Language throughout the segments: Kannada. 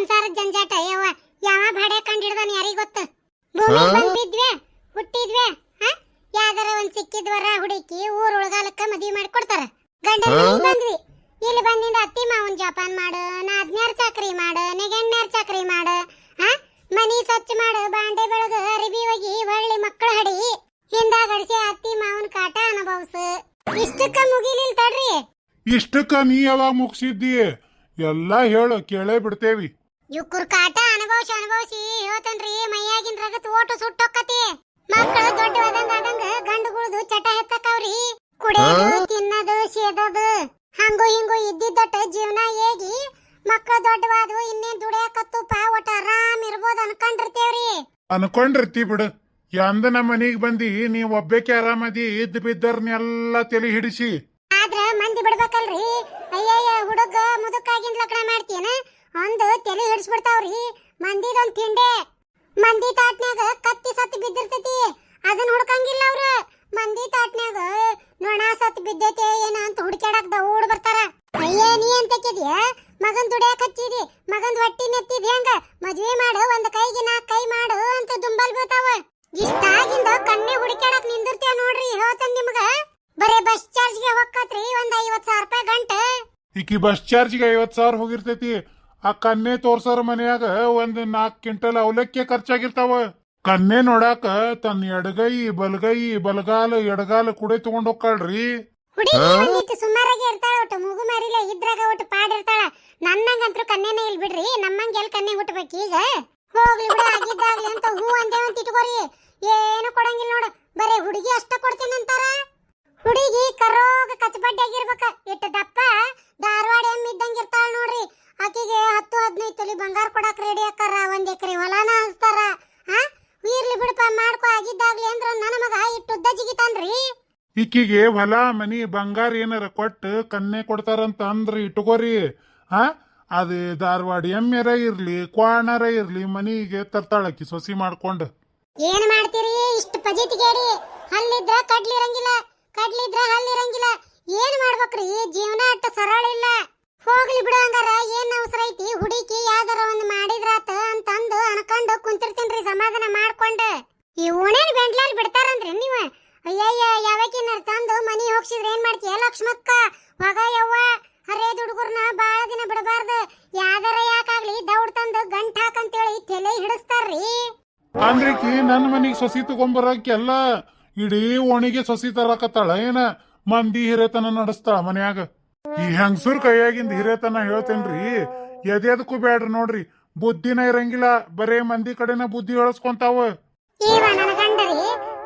ಸಂಸಾರದ ಜಂಜಾಟ. ಯವ್ವ ಯಾವ ಭಾಡೆ ಕಂಡಿಡ್ದಾನ ಯಾರಿಗ್ ಗೊತ್ತು? ಭೂಮಿ ಬಂದ್ ಬಿದ್ವೆ ಹುಟ್ಟಿದ್ವೆ ಹ? ಯಾವ್ದಾರ ಒಂದ್ ಸಿಕ್ಕಿದ್ವರ ಹುಡುಕಿ ಊರ್ ಉಳಗಾಲಕ್ಕ ಮದ್ವಿ ಮಾಡಿ ಕೊಡ್ತಾರ. ಗಂಡ ಬಂದ್ವಿ. ಇಲ್ಲಿ ಬಂದಿಂದ ಅತ್ತಿ ಮಾವನ್ ಜಪಾನ್ ಮಾಡು ನಾದ್ನ್ಯಾರ್ ಚಾಕ್ರಿ ಮಾಡು ನೆಗೆಣ್ಣಾರ್ ಚಾಕ್ರಿ ಮಾಡು ಮನಿ ಸ್ವಚ್ಛ ಮಾಡು ಬಾಂಡೆ ಬೆಳಗ ಅರಿವಿ ಹೋಗಿ ಹೊಳ್ಳಿ ಮಕ್ಕಳ ಹಡಿ. ಹಿಂದಾಗಡಿಸಿ ಅತ್ತಿ ಮಾವನ್ ಕಾಟ ಅನುಭವಸ. ಇಷ್ಟಕ್ಕ ಮುಗಿಲಿಲ್ ತಡ್ರಿ. ಇಷ್ಟಕ್ಕ ನೀ ಯಾವಾಗ ಮುಗಿಸಿದ್ದೀ? ಎಲ್ಲ ಹೇಳು ಕೇಳೇ ಬಿಡ್ತೇವಿ. ಇವ್ಕುರ್ ಕಾಟ ಅನುಭವಿಸಿ ಅನುಭವಿಸಿ ಹೇಳ್ತನ್ರಿ ಮೈಯಾಗಿನ ರಗತ್ ಓಟು ಸುಟ್ಟೋಕತಿ. ಮಕ್ಕಳು ದೊಡ್ಡವಾದಂಗ ಆದಂಗ ಗಂಡುಗಳದು ಚಟ ಹೆತ್ತಕವ್ರಿ. ಕುಡಿಯೋದು ತಿನ್ನೋದು ಸೇದೋದು ಹಂಗು ಹಿಂಗು ಇದ್ದಿದ್ದಟ ಜೀವನ ಹೇಗಿ ಮಕ್ಕಳು ದೊಡ್ಡವಾದ್ವು ಇನ್ನೇನ್ ಪಾ ಒಟ್ಟ ಆರಾಮ್ ಇರ್ಬೋದು ಅನ್ಕೊಂಡಿರ್ತೇವ್ರಿ. ಅನ್ಕೊಂಡಿರ್ತಿ ಬಿಡು. ಎಂದ ನಮ್ಮ ಮನಿಗ್ ಬಂದಿ ನೀ ಒಬ್ಬಕ್ಕೆ ಆರಾಮದಿ ಇದ್ ಬಿದ್ದರ್ನೆಲ್ಲ ತಲೆ ಹಿಡಿಸಿ. ಆದ್ರ ಮಂದಿ ಬಿಡ್ಬೇಕಲ್ರಿ. ಅಯ್ಯಯ್ಯ ಹುಡುಗ ಮುದುಕಾಗಿನ್ ಲಗ್ನ ಮಾಡ್ತೀನ ಒಂದು ಹಿಡಿಸ್ಬಿಡ್ತಾವ್ರಿ ಮಂದಿದೊಂದ್ ತಿಂಡೆ. ಮಂದಿ ತಾಟ್ನ್ಯಾಗ ಕತ್ತಿ ಸತ್ತು ಬಿದ್ದಿರ್ತೈತಿ. ಅದನ್ನ ಹುಡ್ಕಂಗಿಲ್ಲ ಅವ್ರ. ಮಂದಿ ತಾಟ್ನ್ಯಾಗ ನೊಣ ಸತ್ತು ಬಿದ್ದೈತೆ, ಏನ? ಅಂತ ಹುಡ್ಕ್ಯಾಡಕ್ ದೌಡ್ ಬರ್ತಾರ. ಅಯ್ಯೇ, ನೀ ಅಂತಕ್ಕಿದ್ಯ ಮಗನ್ ದುಡಿಯಾಕ ಹಚ್ಚಿದಿ. ಮಗನ್ ಹೊಟ್ಟಿ ನೆತ್ತಿದ್ ಹೆಂಗ? ಮದ್ವೆ ಮಾಡು, ಒಂದ್ ಕೈಗೆ ನಾಲ್ಕು ಕೈ ಮಾಡು ಅಂತ ದುಂಬಲ್ ಬೀಳ್ತಾವ. ಇಷ್ಟಾಗಿಂದ ಕಣ್ಣೆ ಹುಡುಕ್ಯಾಡಕ್ ನಿಂದಿರ್ತೇವ್ ನೋಡ್ರಿ, ಹೇಳ್ತಾನ ನಿಮ್ಗ. ಬರೇ ಬಸ್ ಚಾರ್ಜ್ಗೆ ಹೊಕ್ಕತ್ರಿ ಒಂದ್ ಐವತ್ ಸಾವಿರ ರೂಪಾಯಿ ಗಂಟೆ. ಈಕಿ ಬಸ್ ಚಾರ್ಜ್ಗೆ ಐವತ್ ಸಾವಿರ ಹೋಗಿರ್ತೈತಿ. ಆ ಕನ್ನೆ ತೋರ್ಸೋರ್ ಮನೆಯಾಗ ಒಂದ್ ನಾಲ್ಕು ಕ್ವಿಂಟಲ್ ಅವಲಕ್ಕಿ ಖರ್ಚಾಗಿರ್ತಾವ. ಕನ್ನೆ ನೋಡಾಕ ತನ್ನ ಎಡಗೈ ಬಲಗೈ ಬಲಗಾಲ ಎಡಗಾಲ ಕುಡೆ ತಗೊಂಡ್ ಹೋಗ್ಕಳ್ರಿ ಹುಡುಗಿ ಕರೋಗ ಸುಮಾರಾಗಿ ಇರ್ತಾಳ ಒಟ್ಟು. ಮೂಗು ಮಾರಿಲ್ಲ ಇದ್ರಾಗ ಒಟ್ಟು ಪಾಡಿರ್ತಾಳ. ನನ್ನಂಗಂತೂ ಕನ್ನೆನೇ ಇಲ್ ಬಿಡ್ರಿ ನಮ್ಮಂಗೆ ಎಲ್ಲಿ ಕನ್ನೆ ಹುಟ್ಟಬೇಕು ಈಗ? ಹೋಗ್ಲಿ ಬಿಡ ಆಗಿದ್ದಾಗ್ಲಿ ಅಂತ ಹೂ ಅಂದೇ ಅಂತ ಇಟ್ಕೋರಿ. ಏನು ಕೊಡಂಗಿಲ್ಲ ನೋಡು. ಬರೇ ಹುಡುಗಿ ಅಷ್ಟ ಕೊಡ್ತೇನಂತಾರ ಹುಡುಗಿ ಕರೋಗ ಕಚ್ಚಬಡ್ಡಿಯಾಗಿರ್ಬೇಕ ಇಟ್ಟು ದಪ್ಪ ಧಾರವಾಡ ಎಮ್ಮೆ ಇದ್ದಂಗೆ ಇರ್ತಾಳ ನೋಡ್ರಿ. ಆಕಿಗೆ ಹತ್ತು ಹದಿನೈದು ತೊಲಿ ಬಂಗಾರ ಕೊಡಕ್ ರೆಡಿ ಅಕ್ಕಾರ ಒಂದ್ ಎಕರೆ ಹೊಲಾನ ಹಂಚ್ತಾರ. ಹಾ ಇರ್ಲಿ ಬಿಡಪ್ಪ ಮಾಡ್ಕೊ ಆಗಿದ್ದಾಗ್ಲಿ ಅಂದ್ರ ನನ್ನ ಮಗ ಇಟ್ಟು ಉದ್ದ ಜಿಗಿತಾನ್ರಿ. ಈಕಿಗೆ ಹೊಲ ಮನಿ ಬಂಗಾರ ಏನಾರ ಕೊಟ್ಟು ಕನ್ನೆ ಕೊಡ್ತಾರಂತ ಅಂದ್ರ ಇಟ್ಕೋರಿ. ಹಾ ಅದು ಧಾರವಾಡ ಎಮ್ಮೆರ ಇರ್ಲಿ ಕ್ವಾಣರ ಇರ್ಲಿ ಮನಿಗೆ ತರ್ತಾಳಕ್ಕಿ ಸೊಸಿ ಮಾಡ್ಕೊಂಡು. ಏನ್ ಮಾಡ್ತೀರಿ? ಇಷ್ಟು ಪಜಿತಿಗೇಡಿ ಹಲ್ಲಿದ್ರ ಕಡ್ಲಿರಂಗಿಲ್ಲ ಕಡ್ಲಿದ್ರ ಹಲ್ಲಿರಂಗಿಲ್ಲ ಏನ್ ಮಾಡ್ಬೇಕ್ರಿ? ಜೀವನ ಅಟ್ಟ ಸರಳ ಇಲ್ಲ. ಹೋಗ್ಲಿ ಬಿಡು ಹಂಗಾರ, ಏನ್ ಅವಸರ ಐತಿ? ಹುಡುಕಿ ಯಾವ್ದಾರ ಒಂದ್ ಮಾಡಿದ್ರಾತ ಅಂತಂದು ಅನ್ಕೊಂಡು ಕುಂತಿರ್ತೀನ್ರಿ, ಸಮಾಧಾನ ಮಾಡ್ಕೊಂಡು. ಈ ಓಣೇನ್ ಬೆಂಡ್ಲಾಲ್ ಬಿಡ್ತಾರಂದ್ರಿ ನೀವ? ಅಯ್ಯಯ್ಯ ಯಾವಕಿನ ತಂದು ಮನಿ ಹೋಗ್ಸಿದ್ರ ಏನ್ ಮಾಡ್ತೀಯ? ಲಕ್ಷ್ಮಕ್ಕ ಮಗ ಯವ್ವ ಅರೆ ಹುಡುಗರ್ನ ಬಾಳ ದಿನ ಬಿಡಬಾರ್ದು. ಯಾವ್ದಾರ ಯಾಕಾಗ್ಲಿ ದೌಡ್ ತಂದು ಗಂಟ್ ಹಾಕಂತೇಳಿ ತಲೆ ಹಿಡಿಸ್ತಾರ್ರಿ. ಅಂದ್ರಿಕಿ ನನ್ನ ಮನಿಗೆ ಸೊಸಿ ತಗೊಂಬರಕ್ಕೆಲ್ಲ ಇಡೀ ಓಣಿಗೆ ಸೊಸಿ ತರಕತ್ತಾಳ, ಏನ? ಮಂದಿ ಹಿರೇತನ ನಡೆಸ್ತಾಳ ಮನ್ಯಾಗ. ಈ ಹೆಂಗಸೂರ್ ಕೈಯಾಗಿಂದ ಹಿರೇತನ ಹೇಳ್ತೇನ್ರಿ? ಎದೆದಕ್ಕೂ ಬೇಡ್ರಿ ನೋಡ್ರಿ. ಬುದ್ಧಿನ ಇರಂಗಿಲ್ಲ. ಬರೇ ಮಂದಿ ಕಡೆನ ಬುದ್ಧಿ ಹೇಳಸ್ಕೊಂತಾವ. ಈವ ನನ್ನ ಗಂಡರಿ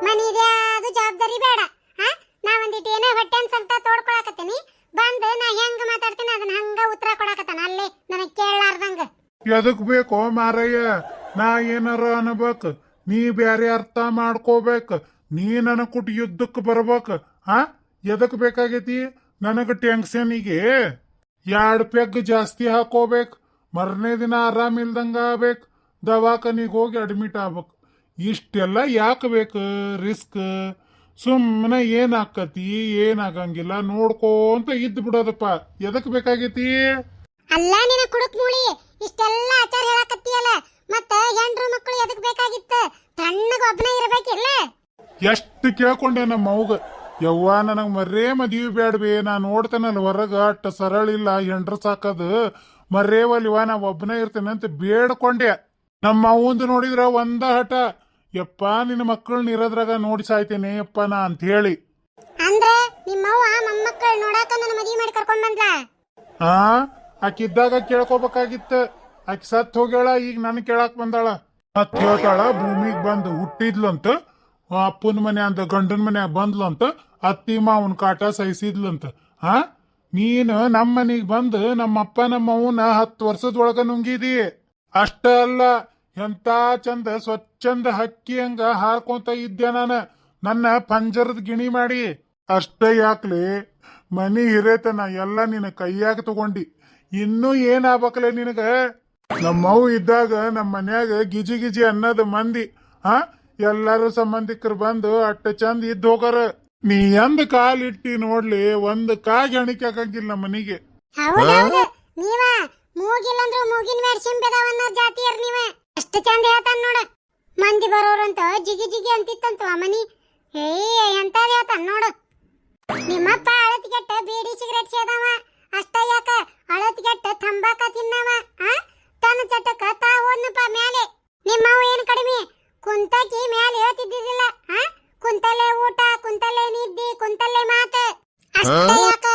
ಮನಿದೆ ಅದು ಜವಾಬ್ದಾರಿ ಬೇಡ. ಹಾ ನಾ ಒಂದಿಟ್ಟು ಏನೋ ಹೊಟ್ಟೆ ಅನ್ಸಂತ ತೋಡ್ಕೊಳಕತ್ತೀನಿ. ಬಂದು ನಾ ಹೆಂಗ್ ಮಾತಾಡ್ತೀನಿ ಅದನ್ನ ಹಂಗ ಉತ್ತರ ಕೊಡಕತ್ತಾನ. ಅಲ್ಲೇ ನನಗ್ ಕೇಳಲಾರ್ದಂಗ. ಎದಕ್ ಬೇಕೋ ಮಾರಯ್ಯ? ನಾ ಏನಾರ ಅನ್ಬೇಕ. ನೀ ಬ್ಯಾರೆ ಅರ್ಥ ಮಾಡ್ಕೋಬೇಕ. ನೀ ನನಗ್ ಕುಟ್ ಯುದ್ಧಕ್ ಬರ್ಬೇಕ. ಹಾ ಎದಕ್ ಬೇಕಾಗೈತಿ? ನನಗ ಟೆನ್ಷನಿಗೆ ಎರಡ್ ಪೆಗ್ ಜಾಸ್ತಿ ಹಾಕೋಬೇಕ್ ಮರನೇ ದಿನ ಆರಾಮ್ ಇಲ್ದಂಗ ಆಗ್ಬೇಕ್ ದವಾಖಾನಿಗ್ ಹೋಗಿ ಅಡ್ಮಿಟ್ ಆಗ್ಬೇಕು. ಇಷ್ಟೆಲ್ಲ ಯಾಕೆ ಬೇಕು? ರಿಸ್ಕ್. ಸುಮ್ಮನೆ ಏನಾಕತಿ ಏನಾಗಂಗಿಲ್ಲ ನೋಡ್ಕೋಂತ ಇದ್ದು ಬಿಡೋದಪ್ಪ. ಎದಕ್ಕೆ ಬೇಕಾಗೈತಿ? ಅಲ್ಲ ನಿನ ಕುಡುಕ್ ಮೂಳಿ ಇಷ್ಟೆಲ್ಲ ಆಚಾರ ಹೇಳಕತ್ತೀಯಲ್ಲ ಮತ್ತ ಹೆಂಡ್ರು ಮಕ್ಕಳು ಎದಕ್ ಬೇಕಾಗಿತ್ತ? ತಣ್ಣಗ ಒಬ್ಬನೇ ಇರಬೇಕಿಲ್ಲ ಎಷ್ಟು ಕೇಳ್ಕೊಂಡೆ ನಮ್ಮ ಅವ್ಗ ಯವ್ವ ನನಗ್ ಮರ್ರೇ ಮದ್ವಿ ಬೇಡ್ಬೇ ನಾ ನೋಡ್ತೇನಲ್ಲ ಹೊರಗ ಅಟ್ಟ ಸರಳ ಇಲ್ಲ ಹೆಂಡ್ರ ಸಾಕದು. ಮರ್ರೇ ಒಲಿವ ನಾ ಒಬ್ಬನೇ ಇರ್ತೇನೆ ಅಂತ ಬೇಡ್ಕೊಂಡೆ. ನಮ್ಮ ಅವಂದು ನೋಡಿದ್ರ ಒಂದ ಹಠ. ಯಪ್ಪ ನಿನ್ನ ಮಕ್ಕಳನ್ನ ಇರೋದ್ರಾಗ ನೋಡಿ ಸಾಯ್ತೇನೆ ಯಪ್ಪ ನಾ ಅಂತ ಹೇಳಿ ಹಾ ನಿಮ್ಮವ್ವ ಮೊಮ್ಮಕ್ಕಳು ನೋಡಾಕ ನನ್ನ ಮದ್ವಿ ಮಾಡಿ ಕರ್ಕೊಂಡ್ ಬಂದ್ಲ? ಆ ಆಕಿದ್ದಾಗ ಕೇಳ್ಕೊಬೇಕಾಗಿತ್ತ. ಆಕಿ ಸತ್ ಹೋಗ್ಯಾಳ ಈಗ ನನ್ ಕೇಳಾಕ್ ಬಂದಾಳ. ಮತ್ ಹೇಳ್ತಾಳ ಭೂಮಿಗ್ ಬಂದು ಅಪ್ಪನ ಮನೆ ಅಂತ ಗಂಡನ ಮನೆ ಅಂತ ಅತ್ತಿ ಮಾವನ್ ಕಾಟ ಸಹಿಸಿದ್ಲಂತ. ಹಾ ನೀನು ನಮ್ಮ ಮನೆಗೆ ಬಂದು ನಮ್ಮ ಅವನ ಹತ್ತು ವರ್ಷದೊಳಗ ನುಂಗಿದಿ. ಅಷ್ಟ ಅಲ್ಲ, ಎಂತ ಚಂದ ಸ್ವಚ್ಛಂದ ಹಕ್ಕಿ ಹಂಗ ಹಾರ್ಕೊಂತ ಇದ್ದೆ ನಾನು. ನನ್ನ ಪಂಜರದ ಗಿಣಿ ಮಾಡಿ. ಅಷ್ಟ ಯಾಕ್ಲಿ, ಮನಿ ಹಿರೇತನ ಎಲ್ಲ ನಿನ್ನ ಕೈಯಾಗ ತಗೊಂಡಿ. ಇನ್ನೂ ಏನಾಗ್ಬೇಕಲೆ ನಿನಗ? ನಮ್ಮವ್ ಇದ್ದಾಗ ನಮ್ಮ ಮನ್ಯಾಗ ಗಿಜಿ ಗಿಜಿ ಅನ್ನದ ಮಂದಿ. ಹಾ ಎಲ್ಲಾರು ಸಂಬಂಧಿಕರು ಬಂದು ಅಟ್ಟ ಚಂದ ಇದ್ದು ಹೋಗಾರ. ನೀ ಎಂದ ಇಟ್ಟಿ ನೋಡ್ಲಿ ಒಂದ್ ಕಾಗಿ ಹಣಿಕೆ ನಮ್ಮ ಮನಿಗೆ ಹೌದೌದು ನೀವ ಮೂಗಿಲ್ಲಂದ್ರು ಮೂಗಿನ ಮೇಲೆ ಶಿಂಬೆದಾವ ಅನ್ನೋ ಜಾತಿಯರ್ ನೀವ. ಅಷ್ಟು ಚಂದ ಹೇಳ್ತಾನ ನೋಡ. ಮಂದಿ ಬರೋರಂತ ಜಿಗಿ ಜಿಗಿ ಅಂತಿತ್ತಂತ ಆ ಮನಿ. ಏಯ್ ಎಂತಾದ ಹೇಳ್ತಾನ ನೋಡು ನಿಮ್ಮಪ್ಪ ಅಳತಿಗೆಟ್ಟ ಬೀಡಿ ಸಿಗರೇಟ್ ಸೇದವ ಅಷ್ಟ ಯಾಕ ಅಳತಿಗೆಟ್ಟ ತಂಬಾಕ ತಿನ್ನವ ಆ ತನ್ನ ಚಟಕ ತಾ ಹೋದ್ನಪ್ಪ ಮ್ಯಾಲೆ ನಿಮ್ಮವ ಏನ್ ಕಡಿಮೆ ಕುಂತಕಿ ಮ್ಯಾಲೆ ಹೇಳ್ತಿದ್ದಿದ್ದಿಲ್ಲ ಆ ಕುಂತಲ್ಲೇ ಊಟ ಕುಂತಲ್ಲೇ ನಿದ್ದಿ ಕುಂತಲ್ಲೇ ಮಾತ ಅಷ್ಟ ಯಾಕ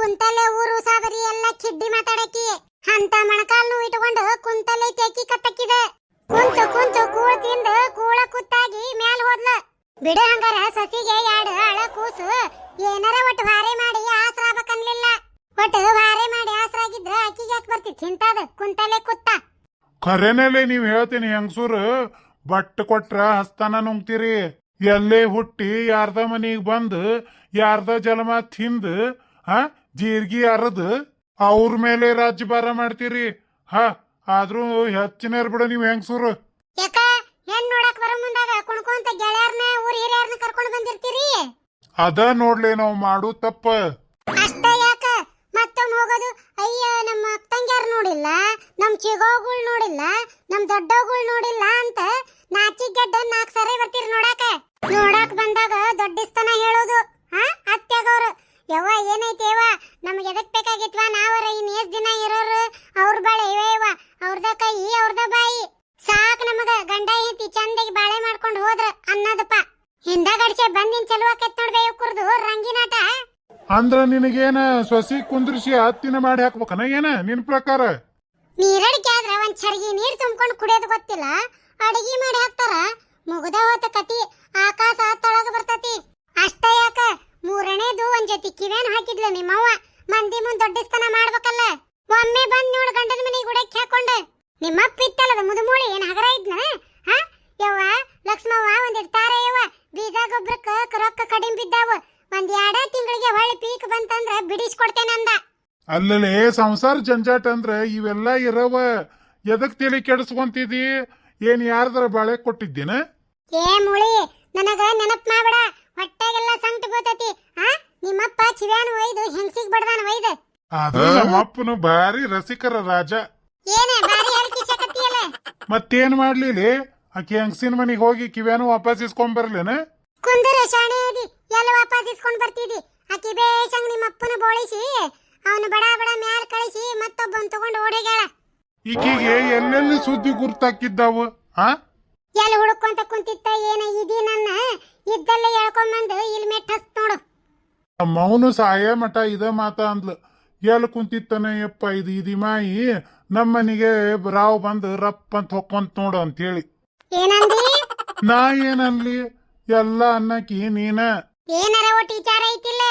ಕುಂತಲ್ಲೇ ಊರು ಸಾಗರಿ ಎಲ್ಲ ಕಿಡ್ಡಿ ಮಾತಾಡಕಿ ಮಣಕಾಲ್ನು ಇಟ್ಕೊಂಡು ಕುಂತಲ್ಲೇ ತೆಕ್ಕಿ ಕತ್ತಕ್ಕಿದೆ. ಕುಂತು ಕುಂತು, ಕೂಳ ತಿಂದು, ಕೂಳ ಕುತ್ತಾಗಿ ಮ್ಯಾಲ್ ಹೋದ್ಲ. ಬಿಡು ಹಂಗಾರ, ಸಸಿಗೆ ಎರಡು ಅಳ ಕೂಸು. ಏನಾರ ಒಟ್ಟು ವಾರೆ ಮಾಡಿ ಆಸರ ಆಗ್ಬೇಕನ್ಲಿಲ್ಲ. ಒಟ್ಟು ವಾರೆ ಮಾಡಿ ಆಸರಾಗಿದ್ರ ಅಕ್ಕಿಗೆ ಯಾಕೆ ಬರ್ತಿತ್ತು ಇಂತದ ಕುಂತಲ್ಲೇ ಕುತ್ತ. ಖರೇನಲ್ಲೇ ನೀವ್ ಹೇಳ್ತೀನಿ ಹೆಂಗಸೂರು. ಬಟ್ ಕೊಟ್ರ ಹಸ್ತಾನ ನುಂಗ್ತೀರಿ. ಎಲ್ಲೇ ಹುಟ್ಟಿ ಯಾರ್ದ ಮನಿಗ್ ಬಂದು, ಯಾರ್ದ ಜಲಮ ತಿಂದು, ಆ, ಜೀರ್ಗಿ ಅರದ್, ಅವ್ರ ಮೇಲೆ ರಾಜ್ಯಭಾರ ಮಾಡ್ತೀರಿ. ಹಾ ಆದ್ರೂ ಹೆಚ್ಚಿನೇರ್ ಬಿಡ ನೀವು ಹೆಂಗಸೂರು ಯಾಕ ಹೆಣ್ ನೋಡಕ್ ಬರೋ ಮುಂದಾಗ ಕುಣ್ಕೊಂತ ಗೆಳೆಯರ್ನ ಊರ್ ಹಿರಿಯರ್ನ ಕರ್ಕೊಂಡು ಬಂದಿರ್ತೀರಿ? ಅದ ನೋಡ್ಲಿ ನಾವು ಮಾಡು ತಪ್ಪ. ಅಷ್ಟ ಯಾಕ? ಮತ್ತೊಮ್ಮೆ ಹೋಗೋದು ಅಯ್ಯ ನಮ್ಮ ಅಕ್ಕಂಗ್ಯಾರ್ ನೋಡಿಲ್ಲ ನಮ್ ಚಿಗೋಗಳ್ ನೋಡಿಲ್ಲ ನಮ್ ದೊಡ್ಡೋಗಳ್ ನೋಡಿಲ್ಲ ಅಂತ ನಾಚಿಗೆಡ್ಡ ನಾಲ್ಕು ಸರಿ ಬರ್ತೀರಿ ನೋಡಾಕ. ನೋಡಾಕ್ ಬಂದಾಗ ದೊಡ್ಡಿಸ್ತನ ಹೇಳೋದು ಹಾ ಅತ್ಯಾಗವ್ರು ಯವ್ವ ಏನೈತಿ ಯವ್ವ? ನಮ್ಗೆ ಎದಕ್ ಬೇಕಾಗಿತ್ವ ನಾವರ ಇನ್ ಎಷ್ಟ್ ದಿನ ಇರೋರು ಅವ್ರ ಬಾಳೆ ಇವ ಇವ ಅವ್ರದ ಕೈ ಅವ್ರದ ಬಾಯಿ. ಸಾಕ್ ನಮಗ ಗಂಡ ಹೆಂಡತಿ ಚಂದಾಗಿ ಬಾಳೆ ಮಾಡ್ಕೊಂಡು ಹೋದ್ರ ಅನ್ನೋದಪ್ಪ. ಹಿಂದಗಡ್ಸೆ ಬಂದಿನ್ ಚಲುವಾಕೈತ್ ನೋಡ್ಬೇ ಕುರ್ದು ರಂಗಿನಾಟ ಅಂದ್ರ ನಿನಗೇನ ಸೊಸಿ ಕುಂದ್ರಿಸಿ ಹತ್ತಿನ ಮಾಡಿ ಹಾಕ್ಬೇಕನ ಏನ ನಿನ್ ಪ್ರಕಾರ? ನೀರಡಿಕೆ ಆದ್ರ ಒಂದ್ ಚರಗಿ ನೀರ್ ತುಂಬ್ಕೊಂಡು ಕುಡಿಯೋದು ಗೊತ್ತಿಲ್ಲ. ಅಡಿಗೆ ಮಾಡಿ ಹಾಕ್ತಾರ. ಮುಗ್ದ ಹೋತ ಕತಿ ಆಕಾಶ ತಳಗ ಬರ್ತತಿ. ಅಷ್ಟ ಯಾಕ? ಮೂರನೇದು ಒಂದ್ ಜೊತೆ ಕಿವೇನ್ ಹಾಕಿದ್ಲ ನಿಮ್ಮವ್ವ. ಮಂದಿ ಮುಂದ್ ದೊಡ್ಡಸ್ತನ ಮಾಡ್ಬೇಕಲ್ಲ. ಒಮ್ಮೆ ಬಂದ್ ನೋಡ್ ಗಂಡನ ಮನೆ ಗುಡಕ್ಕೆ ಹಾಕೊಂಡ. ನಿಮ್ಮಪ್ಪ ಇತ್ತಲ್ಲದ ಮುದುಮೂಳಿ ಏನ್ ಹಗರ ಇದ್ನ ಹಾ? ಯವ್ವ ಲಕ್ಷ್ಮವ್ವ ಒಂದ್ ಇಡ್ತಾರ ಯವ್ವ. ಬೀಜ ಗೊಬ್ಬರಕ್ಕ ರೊಕ್ಕ ಕಡಿಮೆ ಬಿದ್ದಾವ. ಒಂದ್ ಎರಡ ತಿಂಗಳಿಗೆ ಹೊಳ್ಳಿ ಪೀಕ್ ಬಂತಂದ್ರ ಅಂದ. ಅಲ್ಲಲೇ ಸಂಸಾರ ಜಂಜಾಟ ಅಂದ್ರ ಇವೆಲ್ಲ ಇರವ. ಎದಕ್ ತಲೆ ಕೆಡಿಸ್ಕೊಂತಿದಿ? ಏನ್ ಯಾರದ್ರ ಬಾಳೆ ಕೊಟ್ಟಿದ್ದೇನ? ಏ ಮುಳಿ ನನಗ ನೆನಪ್ ಮಾಡ್ಬೇಡ. ಆದ್ರೂ ನಮ್ಮಪ್ಪನು ಭಾರಿ ರಸಿಕರ ರಾಜ. ಮತ್ತೇನ್ ಮಾಡ್ಲಿಲ್ಲ ಆಕಿ ಹೆಂಗಸಿನ ಮನೆಗೆ ಹೋಗಿ ಕಿವ್ಯಾನು ವಾಪಸ್ ಇಸ್ಕೊಂಡ್ ಬರ್ಲೇನ? ಕುಂದರ ಶಾಣೆ ಅದಿ ಎಲ್ಲ ವಾಪಸ್ ಇಸ್ಕೊಂಡ್ ಬರ್ತಿದಿ ಆಕಿ ಬೇಷಂಗ್ ನಿಮ್ಮಪ್ಪನ ಬೋಳಿಸಿ ಅವನು ಬಡ ಬಡ ಮ್ಯಾಲ್ ಕಳಿಸಿ ಮತ್ತೊಬ್ಬನ್ ತಗೊಂಡು ಓಡೋಗ್ಯಾಳ. ಈಕಿಗೆ ಎಲ್ಲೆಲ್ಲಿ ಸುದ್ದಿ ಗುರ್ತಾಕಿದ್ದಾವು ಆ? ಎಲ್ಲಿ ಹುಡುಕೊಂತ ಕುಂತಿತ್ತ ಏನ ಇದಿ ನನ್ನ? ಇದ್ದಲ್ಲೇ ಹೇಳ್ಕೊಂಬಂದು ಇಲ್ಲಿ ಮೆಟ್ ಹಸ್ ನೋಡು. ಮೌನು ಸಾಯ ಮಠ ಇದ ಮಾತ ಅಂದ್ಲು. ಎಲ್ ಕುಂತಿತ್ತನ ಯಪ್ಪ ಇದು ಇದಿ ಮಾಯಿ? ನಮ್ಮನಿಗೆ ರಾವ್ ಬಂದು ರಪ್ ಅಂತ ಹೊಕ್ಕೊಂತ ನೋಡು ಅಂತೇಳಿ. ಏನಂದಿ ನಾ ಏನನ್ಲಿ ಎಲ್ಲ ಅನ್ನಕಿ ನೀನ. ಏನಾರ ಒಟ್ಟು ವಿಚಾರ ಐತಿಲ್ಲ?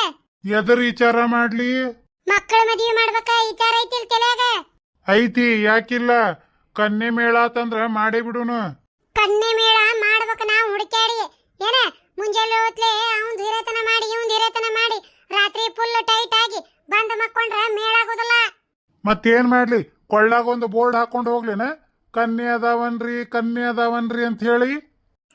ಎದರ್ ವಿಚಾರ ಮಾಡ್ಲಿ? ಮಕ್ಕಳ ಮದುವೆ ಮಾಡ್ಬೇಕ ವಿಚಾರ ಐತಿಲ್ ತಲ್ಯಾಗ ಐತಿ ಯಾಕಿಲ್ಲ? ಕನ್ನೆ ಮೇಳ ಅಂತಂದ್ರ ಮಾಡಿ ಬಿಡುನು. ಕನ್ನೆ ಮೇಳ ಮಾಡ್ಬೇಕ ನಾವು ಹುಡುಕ್ಯಾಡಿ. ಏನ ಮುಂಜಾನೆ ಹೊತ್ಲೆ ಅವ್ನ್ ಹಿರೇತನ ಮಾಡಿ ಇವ್ನ್ ಹಿರೇತನ ಮಾಡಿ ರಾತ್ರಿ ಫುಲ್ ಟೈಟ್ ಆಗಿ ಬಂದ್ ಮಕ್ಕೊಂಡ್ರೆ ಮೇಳಾಗೋದಲ್ಲ. ಮತ್ತೇನ್ ಮಾಡ್ಲಿ? ಕೊಳ್ಳಾಗ ಒಂದು ಬೋರ್ಡ್ ಹಾಕೊಂಡು ಹೋಗ್ಲೇನ? ಕನ್ಯ ಅದಾವನ್ರಿ ಕನ್ಯ ಅದಾವನ್ರಿ ಅಂತ ಹೇಳಿ?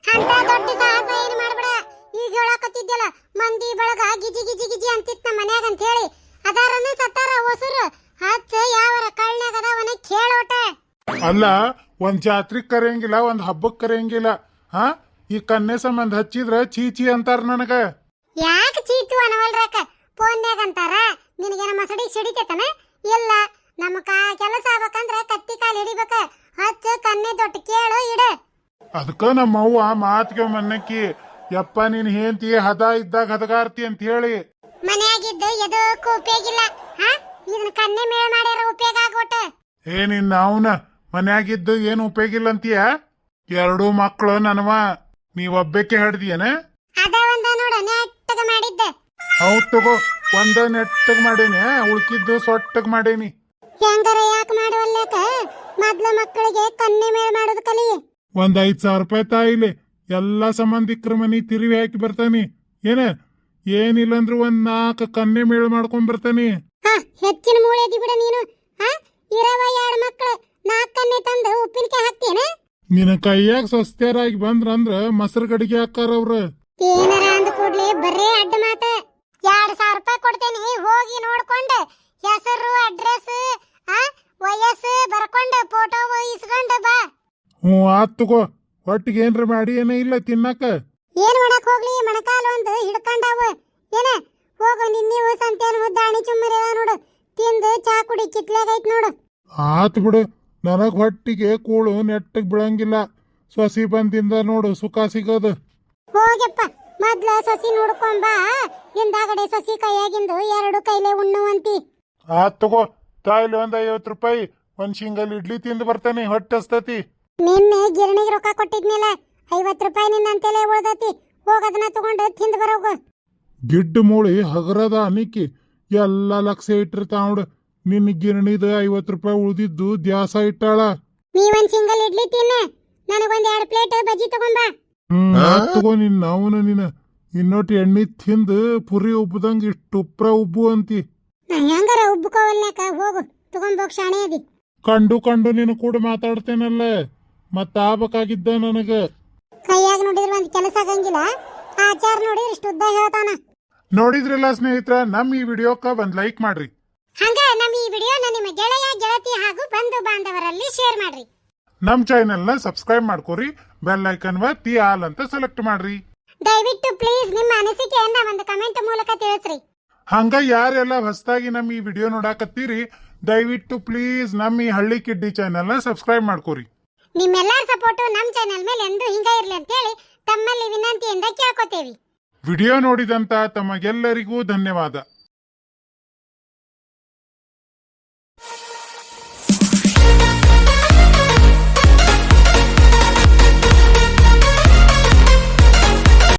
ಅಂತ ದೊಡ್ಡ ಸಾಹಸ ಏನ್ ಮಾಡ್ಬೇಡ. ಈಗ ಹೇಳಕತ್ತಿದ್ಯಲ್ಲ ಮಂದಿ ಬಳಗ ಗಿಜಿ ಗಿಜಿ ಗಿಜಿ ಅಂತಿತ್ ನಮ್ಮ ಮನ್ಯಾಗ ಅಂತ ಹೇಳಿ. ಅದಾರನ್ನ ಸತ್ತಾರ ಹೊಸರು. ಹಚ್ಚ ಯಾವರ ಕಳ್ನ್ಯಾಗ ಅದಾವನ ಕೇಳೋಟ ಅಲ್ಲ ಒಂದ್ ಜಾತ್ರಿಗ್ ಕರೆಯಂಗಿಲ್ಲ ಒಂದ್ ಹಬ್ಬಕ್ ಕರೆಯಂಗಿಲ್ಲ. ಹಾ? ಈ ಕನ್ನೆ ಸಂಬಂಧ ಹಚ್ಚಿದ್ರ ಚೀಚಿ ಅಂತಾರ ನನಗ. ಯಾಕೆ ಚೀತು ಅನವಲ್ರಕ ಫೋನ್ಯಾಗ ಅಂತಾರ? ನಿನಗೇನ ಮಸಡಿ ಸಿಡಿತೈತನ? ಇಲ್ಲ. ನಮ್ಮ ಕಾ ಕೆಲಸ ಆಗ್ಬೇಕಂದ್ರ ಕತ್ತಿ ಕಾಲು ಹಿಡಿಬೇಕ. ಹಚ್ಚ ಕನ್ನೆ ದೊಡ್ಡ ಕೇಳು ಇಡ. ಅದಕ್ಕ ನಮ್ಮ ಅವ್ವ ಮಾತಿಗೆ ಮನ್ನಕ್ಕಿ ಯಪ್ಪ ನೀನ್ ಹೇಂತಿ ಹದ ಇದ್ದಾಗ ಹದಗಾರ್ತಿ ಅಂತ ಹೇಳಿ. ಮನೆಯಾಗಿದ್ದು ಎದಕ್ಕೂ ಉಪಯೋಗಿಲ್ಲ ಹಾ? ಇದನ್ನ ಕನ್ನೆ ಮೇಳ ಮಾಡ್ಯಾರ ಉಪಯೋಗ ಆಗೋಟ. ಏ ನಿನ್ನ ಅವನ ಮನ್ಯಾಗಿದ್ದು ಏನು ಉಪಯೋಗಿಲ್ಲ ಅಂತೀಯ? ಎರಡೂ ಮಕ್ಕಳು ನನವ. ಒಬ್ಬಕ್ಕೆ ಹಿಡ್ದಿಯನ? ಅದ ಒಂದ ನೋಡ ನೆಟ್ಟಗ ಮಾಡಿದ್ದ. ಹೌದು ತಗೋ. ಒಂದ ನೆಟ್ಟಗ್ ಮಾಡೇನಿ ಉಳ್ಕಿದ್ದು ಸೊಟ್ಟಗ್ ಮಾಡೇನಿ. ಹೆಂಗಾರ ಯಾಕೆ ಮಾಡುವಲ್ಲೇಕ ಮೊದ್ಲ ಮಕ್ಕಳಿಗೆ ಕನ್ನೆ ಮೇಳ ಮಾಡೋದು ಕಲಿ. ಒಂದ್ ಐದ್ ಸಾವಿರ ರೂಪಾಯಿ ತಾಯಿಲಿ ಎಲ್ಲಾ ಸಂಬಂಧಿಕರ ಮನಿ ತಿರುವಿ ಹಾಕಿ ಬರ್ತಾನಿ. ಏನ ಏನಿಲ್ಲ ಅಂದ್ರೆ ಒಂದ್ ನಾಲ್ಕು ಕನ್ನೆ ಮೇಳ ಮಾಡ್ಕೊಂಡ್ ಬರ್ತಾನಿ. ಹಾ ಹೆಚ್ಚಿನ ಮೂಳೆ ಬಿಡ ನೀನು. ಹಾ ಇರವ ಎರಡು ಮಕ್ಕಳು ನಾಲ್ಕು ಕನ್ನೆ ತಂದು ಉಪ್ಪಿನಕಾಯಿ ಹಾಕ್ತೀನ. ನಿನ್ನ ಕೈಯಾಗ ಸ್ವಸ್ಥರಾಗಿ ಬಂದ್ರಂದ್ರ ಮೊಸರು ಗಡಿಗೆ ಹಾಕಾರ ಅವ್ರ. ಏನಾರ ಅಂದ ಕೂಡ್ಲಿ ಬರೇ ಅಡ್ಡ ಮಾತ. ಎರಡ್ ಸಾವಿರ ರೂಪಾಯಿ ಕೊಡ್ತೇನೆ. ಹೋಗಿ ನೋಡ್ಕೊಂಡು ಹೆಸರು ಅಡ್ರೆಸ್ ಆ ವಯಸ್ಸು ಬರ್ಕೊಂಡು ಫೋಟೋ ಇಸ್ಕೊಂಡು ಬಾ. ಹ್ಞೂ ಆತುಗೋ ತಗೋ. ಒಟ್ಟಿಗೆ ಏನ್ರ ಮಾಡಿ ಏನೇ ಇಲ್ಲ ತಿನ್ನಕ. ಏನ್ ಮಾಡಕ್ ಹೋಗ್ಲಿ? ಮಣಕಾಲ ಒಂದು ಹಿಡ್ಕೊಂಡಾವ. ಏನ? ಹೋಗು ನಿನ್ನೆ ಸಂತೇನ್ ಮುದ್ದಾಣಿ ಚುಮ್ಮರಿ ನೋಡು. ತಿಂದು ಚಾ ಕುಡಿ ಕಿತ್ಲಾಗೈತ್ ನೋಡು. ಆತ್ ಬಿಡು. ನನಗ್ ಹೊಟ್ಟಿಗೆ ಕೂಳು ನೆಟ್ಟಗ್ ಬಿಡಂಗಿಲ್ಲ ಸೊಸಿ ಬಂದಿಂದ ನೋಡು ಸುಖ ಸಿಗೋದು. ಹೋಗ್ಯಪ್ಪ ಮೊದ್ಲ ಸಸಿ ನೋಡ್ಕೊಂಬ ಹಿಂದಾಗಡೆ ಸಸಿ ಕೈಯಾಗಿಂದು ಎರಡು ಕೈಲೆ ಉಣ್ಣುವಂತಿ. ಆತ್ ತಗೋ ತಾಯಿಲಿ ಒಂದ್ ಐವತ್ ರೂಪಾಯಿ ಒಂದ್ ಶಿಂಗಲ್ ಇಡ್ಲಿ ತಿಂದು ಬರ್ತೇನೆ ಹೊಟ್ಟೆ ಹಸ್ತತಿ ನಿನ್ನೆ ಗಿರಣಿಗೆ ರೊಕ್ಕ ಕೊಟ್ಟಿದ್ಮೇಲೆ ಐವತ್ ರೂಪಾಯಿ ನಿನ್ನ ಅಂತೇಳಿ ಉಳ್ದತಿ. ಹೋಗದನ್ನ ತಗೊಂಡು ತಿಂದು ಬರೋಗ. ಗಿಡ್ಡ ಮೂಳಿ ಹಗರದ ಅನಿಕಿ ಎಲ್ಲ ಲಕ್ಷ ಇಟ್ಟಿರ್ತಾವ ನೋಡು ನಿನ್ನ ಗಿರಣಿದ ಐವತ್ ರೂಪಾಯಿ ಉಳ್ದಿದ್ದು ದ್ಯಾಸ ಇಟ್ಟಾಳ. ನೀವೊಂದ್ ಸಿಂಗಲ್ ಇಡ್ಲಿ ತಿನ್ನ. ನನಗೊಂದ್ ಎರಡು ಪ್ಲೇಟ್ ಬಜ್ಜಿ ತಗೊಂಬ ಹ್ಮ್. ತಗೋ ನಿನ್ನ ಅವನ ನೀನ ಇನ್ನೊಟ್ಟು ಎಣ್ಣೆ ತಿಂದು ಪುರಿ ಉಬ್ಬದಂಗ ಇಷ್ಟು ಉಪ್ರ ಉಬ್ಬು ಅಂತಿ. ನಾ ಹೆಂಗಾರ ಉಬ್ಕೋವಲ್ನಾಕ ಹೋಗು ತಗೊಂಡೋಗ್ ಶಾಣೆ ಅದಿ. ಕಂಡು ಕಂಡು ನೀನು ಕೂಡ ಮಾತಾಡ್ತೇನಲ್ಲ. ಮತ್ತ ಆಗ್ಬೇಕಾಗಿದ್ದ ನನಗ. ಕೈಯಾಗ ನೋಡಿದ್ರೆ ಒಂದ್ ಕೆಲಸ ಆಗಂಗಿಲ್ಲ. ಆಚಾರ ನೋಡಿ ಇಷ್ಟು ಉದ್ದ ಹೇಳ್ತಾನ. ನೋಡಿದ್ರಲ್ಲ ಸ್ನೇಹಿತರ ನಮ್ ಈ ವಿಡಿಯೋಕ್ಕ ಒಂದ್ ಲೈಕ್ ಮಾಡ್ರಿ. ಹಂಗ ನಮ್ಮ ಈ ವಿಡಿಯೋನ ನಿಮ್ಮ ಗೆಳೆಯ ಗೆಳತಿ ಹಾಗೂ ಬಂಧು ಬಾಂಧವರಲ್ಲಿ ಶೇರ್ ಮಾಡ್ರಿ. ನಮ್ ಚಾನೆಲ್ನ ಸಬ್ಸ್ಕ್ರೈಬ್ ಮಾಡ್ಕೋರಿ. ಬೆಲ್ ಐಕನ್ ಒತ್ತಿ ಆಲ್ ಅಂತ ಸೆಲೆಕ್ಟ್ ಮಾಡ್ರಿ. ದಯವಿಟ್ಟು ಪ್ಲೀಸ್ ನಿಮ್ಮ ಅನಿಸಿಕೆಯನ್ನ ಒಂದು ಕಮೆಂಟ್ ಮೂಲಕ ತಿಳಿಸ್ರಿ. ಹಂಗ ಯಾರೆಲ್ಲ ಹೊಸದಾಗಿ ನಮ್ಮ ಈ ವಿಡಿಯೋ ನೋಡಾಕತ್ತೀರಿ ದಯವಿಟ್ಟು ಪ್ಲೀಸ್ ನಮ್ಮ ಈ ಹಳ್ಳಿ ಕಿಡ್ಡಿ ಚಾನೆಲ್ನ ಸಬ್ಸ್ಕ್ರೈಬ್ ಮಾಡ್ಕೋರಿ. ನಿಮ್ಮೆಲ್ಲರ ಸಪೋರ್ಟ್ ನಮ್ಮ ಚಾನೆಲ್ ಮೇಲೆ ಎಂದು ಹಿಂಗ ಅಂತ ಹೇಳಿ ತಮ್ಮಲ್ಲಿ ವಿನಂತಿಯಿಂದ ಕೇಳ್ಕೊತೇವಿ. ವಿಡಿಯೋ ನೋಡಿದಂತ ತಮಗೆಲ್ಲರಿಗೂ ಧನ್ಯವಾದ.